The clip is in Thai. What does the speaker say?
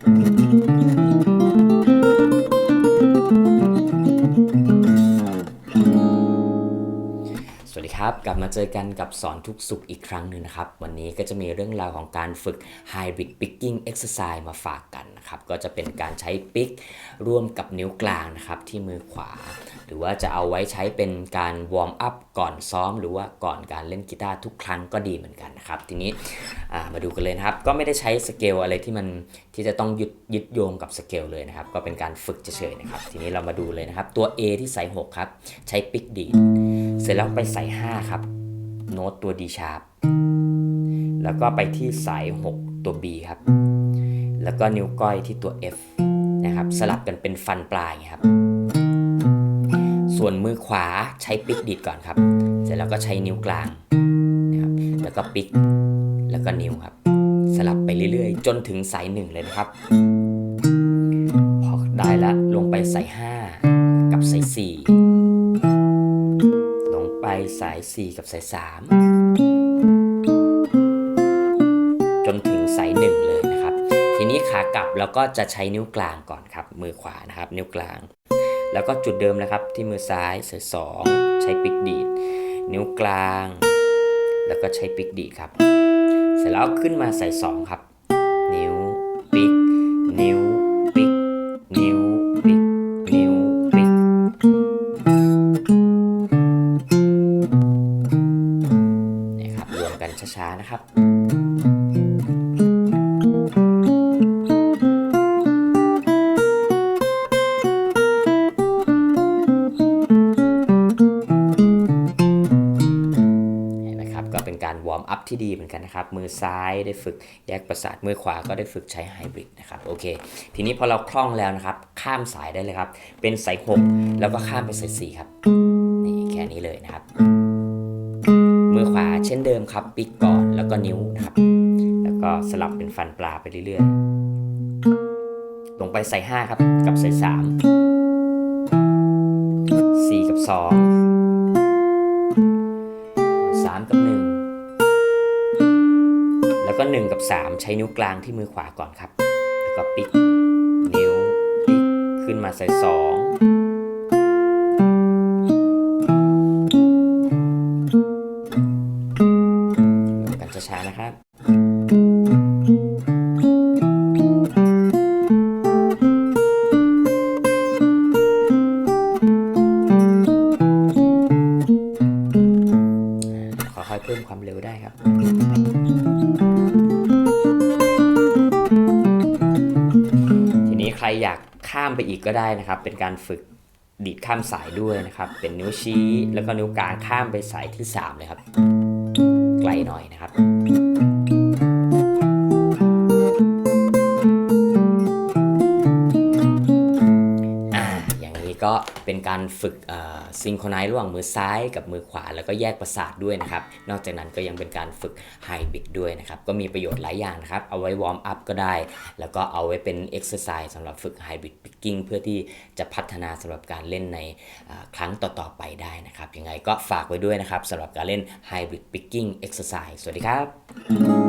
thank you ครับ กลับมาเจอกันกับสอนทุกสุขอีกครั้งหนึ่งนะครับ วันนี้ก็จะมีเรื่องราวของการฝึก Hybrid Picking Exercise มาฝากกันนะครับ ก็จะเป็นการใช้ปิกร่วมกับนิ้วกลางนะครับที่มือขวา หรือว่าจะเอาไว้ใช้เป็นการวอร์มอัพก่อนซ้อม หรือว่าก่อนการเล่นกีตาร์ทุกครั้งก็ดีเหมือนกันนะครับ ทีนี้มาดูกันเลยนะครับ ก็ไม่ได้ใช้สเกลอะไรที่มันที่จะต้องยึดยึดโยงกับสเกลเลยนะครับ ก็เป็นการฝึกเฉยๆนะครับ ทีนี้เรามาดูเลยนะครับ ตัว A ที่ใส่6ครับ ใช้ปิกดีด เสร็จแล้วไปใส่ 5 ครับ โน้ตตัว D sharp แล้วก็ไปที่สาย 6 ตัว B ครับ แล้วก็นิ้วก้อยที่ตัว F นะครับ สลับกันเป็นฟันปลายครับ ส่วนมือขวาใช้ปิกดีดก่อนครับ เสร็จแล้วก็ใช้นิ้วกลางนะครับ แล้วก็ปิก แล้วก็นิ้วครับ สลับไปเรื่อยๆ จนถึงสายหนึ่งเลยนะครับ พอได้ละลงไปสาย 5 กับสาย 4 สาย 4 กับสาย 3 จนถึงสาย 1 เลยนะครับ ทีนี้ขากลับเราก็จะใช้นิ้วกลางก่อนครับ มือขวานะครับ นิ้วกลาง แล้วก็จุดเดิมนะครับที่มือซ้ายสาย 2 ใช้ปิกดีด นิ้วกลาง แล้วก็ใช้ปิกดีดครับ เสร็จแล้วขึ้นมาสาย 2 ครับ นิ้วปิกนิ้ว ช้าๆนะครับ เห็นไหมครับ ก็เป็นการวอร์มอัพที่ดีเหมือนกันนะครับ มือซ้ายได้ฝึกแยกประสาท มือขวาก็ได้ฝึกใช้ไฮบริดนะครับ โอเค ทีนี้พอเราคล่องแล้วนะครับ ข้ามสายได้เลยครับ เป็นสาย 6 แล้วก็ข้ามไปสาย 4 ครับ นี่แค่นี้เลยนะครับ มาเช่นเดิมครับ ปิกก่อนแล้วก็นิ้วนะครับ แล้วก็สลับเป็นฟันปลาไปเรื่อยๆ ลงไปใส่ 5 ครับ กับใส่ 3 4 กับ 2 3 กับ 1 แล้วก็ 1 กับ 3 ใช้นิ้วกลางที่มือขวาก่อนครับ แล้วก็ปิกนิ้วปิกขึ้นมาใส่ 2 นะครับค่อยๆเพิ่มความเร็วได้ครับทีนี้ใครอยากข้ามไปอีกก็ได้นะครับ เป็นการฝึกดีดข้ามสายด้วยนะครับ เป็นนิ้วชี้แล้วก็นิ้วกลางข้ามไปสายที่ 3 เลยครับ ไกลหน่อยนะครับ ก็เป็นการฝึกซิงโครไนซ์ระหว่างมือซ้ายกับมือขวา แล้วก็แยกประสาทด้วยนะครับ นอกจากนั้นก็ยังเป็นการฝึกไฮบริดด้วยนะครับ ก็มีประโยชน์หลายอย่างนะครับ เอาไว้วอร์มอัพก็ได้ แล้วก็เอาไว้เป็นเอ็กซ์ไซส์สำหรับฝึกไฮบริดพิกกิ้งเพื่อที่จะพัฒนาสำหรับการเล่นในครั้งต่อๆไปได้นะครับยังไงก็ฝากไว้ด้วยนะครับสำหรับการเล่นไฮบริดพิกกิ้งเอ็กซ์ไซส์สวัสดีครับ